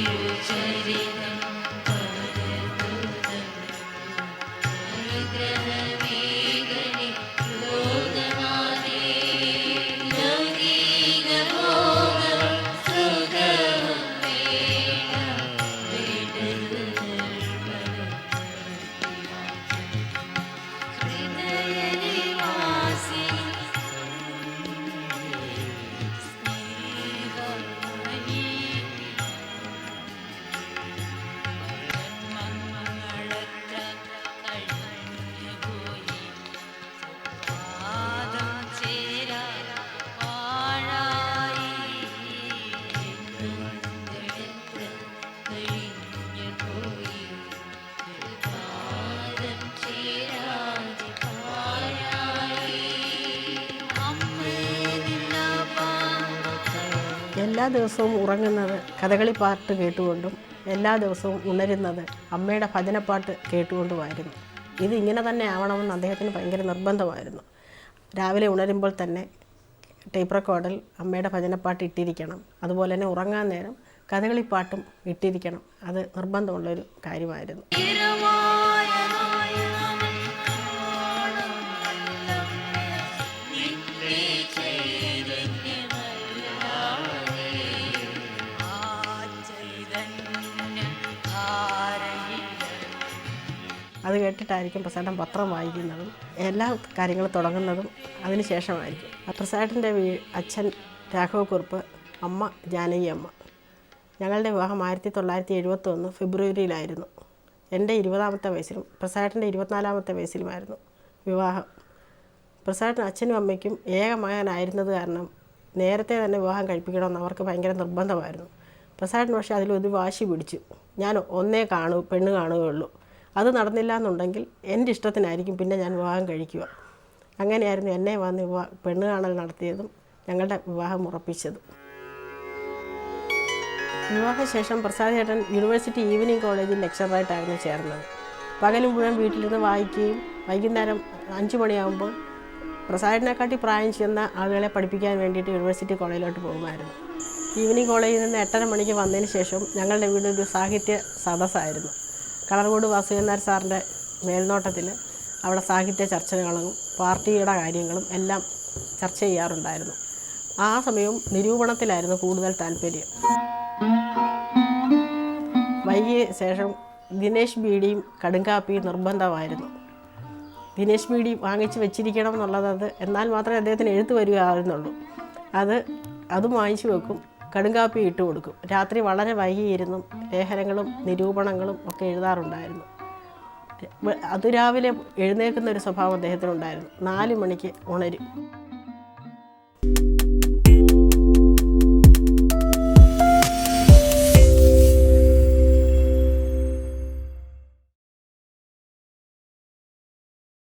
उचरी എല്ലാ ദിവസവും ഉറങ്ങുന്നത് കഥകളി പാട്ട് കേട്ടുകൊണ്ടും എല്ലാ ദിവസവും ഉണരുന്നത് അമ്മയുടെ ഭജനപ്പാട്ട് കേട്ടുകൊണ്ടുമായിരുന്നു. ഇത് ഇങ്ങനെ തന്നെ ആവണമെന്ന് അദ്ദേഹത്തിന് ഭയങ്കര നിർബന്ധമായിരുന്നു. രാവിലെ ഉണരുമ്പോൾ തന്നെ ടേപ്പ് റെക്കോർഡിൽ അമ്മയുടെ ഭജനപ്പാട്ട് ഇട്ടിരിക്കണം. അതുപോലെ തന്നെ ഉറങ്ങാൻ നേരം കഥകളിപ്പാട്ടും ഇട്ടിരിക്കണം. അത് നിർബന്ധമുള്ളൊരു കാര്യമായിരുന്നു. അത് കേട്ടിട്ടായിരിക്കും പ്രസാദം പത്രം വായിക്കുന്നതും എല്ലാ കാര്യങ്ങളും തുടങ്ങുന്നതും അതിന് ശേഷമായിരിക്കും. പ്രസാദിന്റെ വീ അച്ഛൻ രാഘവക്കുറുപ്പ് അമ്മ ജാനകി അമ്മ. ഞങ്ങളുടെ വിവാഹം ആയിരത്തി തൊള്ളായിരത്തി എഴുപത്തൊന്ന് ഫെബ്രുവരിയിലായിരുന്നു. എന്റെ ഇരുപതാമത്തെ വയസ്സിലും പ്രസാദിന്റെ ഇരുപത്തിനാലാമത്തെ വയസ്സിലുമായിരുന്നു വിവാഹം. പ്രസാദിന് അച്ഛനും അമ്മയ്ക്കും ഏക മകനായിരുന്നത് കാരണം നേരത്തെ തന്നെ വിവാഹം കഴിപ്പിക്കണമെന്ന് അവർക്ക് ഭയങ്കര നിർബന്ധമായിരുന്നു. പ്രസാദിന് പക്ഷേ അതിലൊരു വാശി പിടിച്ചു. ഞാൻ ഒന്നേ കാണൂ പെണ്ണ് കാണുകയുള്ളൂ. അത് നടന്നില്ല എന്നുണ്ടെങ്കിൽ എന്റെ ഇഷ്ടത്തിനായിരിക്കും പിന്നെ ഞാൻ വിവാഹം കഴിക്കുക. അങ്ങനെയായിരുന്നു എന്നെ വന്ന് വിവാഹ പെണ്ണ് കാണൽ നടത്തിയതും ഞങ്ങളുടെ വിവാഹം ഉറപ്പിച്ചതും. വിവാഹശേഷം പ്രസാദ് ചേട്ടൻ യൂണിവേഴ്സിറ്റി ഈവനിങ് കോളേജിൽ ലെക്ചറായിട്ടായിരുന്നു ചേർന്നത്. പകൽ മുഴുവൻ വീട്ടിലിരുന്ന് വായിക്കുകയും വൈകുന്നേരം അഞ്ച് മണിയാകുമ്പോൾ പ്രസാദിനെക്കാട്ടി പ്രായം ചെന്ന ആളുകളെ പഠിപ്പിക്കാൻ വേണ്ടിയിട്ട് യൂണിവേഴ്സിറ്റി കോളേജിലോട്ട് പോകുമായിരുന്നു. ഈവനിങ് കോളേജിൽ നിന്ന് എട്ടര മണിക്ക് വന്നതിന് ശേഷം ഞങ്ങളുടെ വീട് ഒരു സാഹിത്യ സദസ്സായിരുന്നു. കളർകോട് വാസുദേവനാർ സാറിന്റെ മേൽനോട്ടത്തിൽ അവിടെ സാഹിത്യ ചർച്ചകളും പാർട്ടിയുടെ കാര്യങ്ങളും എല്ലാം ചർച്ച ചെയ്യാറുണ്ടായിരുന്നു. ആ സമയവും നിരൂപണത്തിലായിരുന്നു കൂടുതൽ താല്പര്യം. വൈകിയ ശേഷം ദിനേശ് ബീഡിയും കടുങ്കാപ്പിയും നിർബന്ധമായിരുന്നു. ദിനേശ് ബീഡി വാങ്ങിച്ച് വെച്ചിരിക്കണം എന്നുള്ളത് അത് എന്നാൽ മാത്രമേ അദ്ദേഹത്തിന് എഴുത്ത് വരികയായിരുന്നുള്ളൂ. അത് അതും വാങ്ങിച്ചു വെക്കും. കടുങ്കാപ്പി ഇട്ട് കൊടുക്കും. രാത്രി വളരെ വൈകിയിരുന്നു. ലേഖനങ്ങളും നിരൂപണങ്ങളും ഒക്കെ എഴുതാറുണ്ടായിരുന്നു. അതിരാവിലെ എഴുന്നേൽക്കുന്ന ഒരു സ്വഭാവം അദ്ദേഹത്തിനുണ്ടായിരുന്നു. നാല് മണിക്ക് ഉണരും.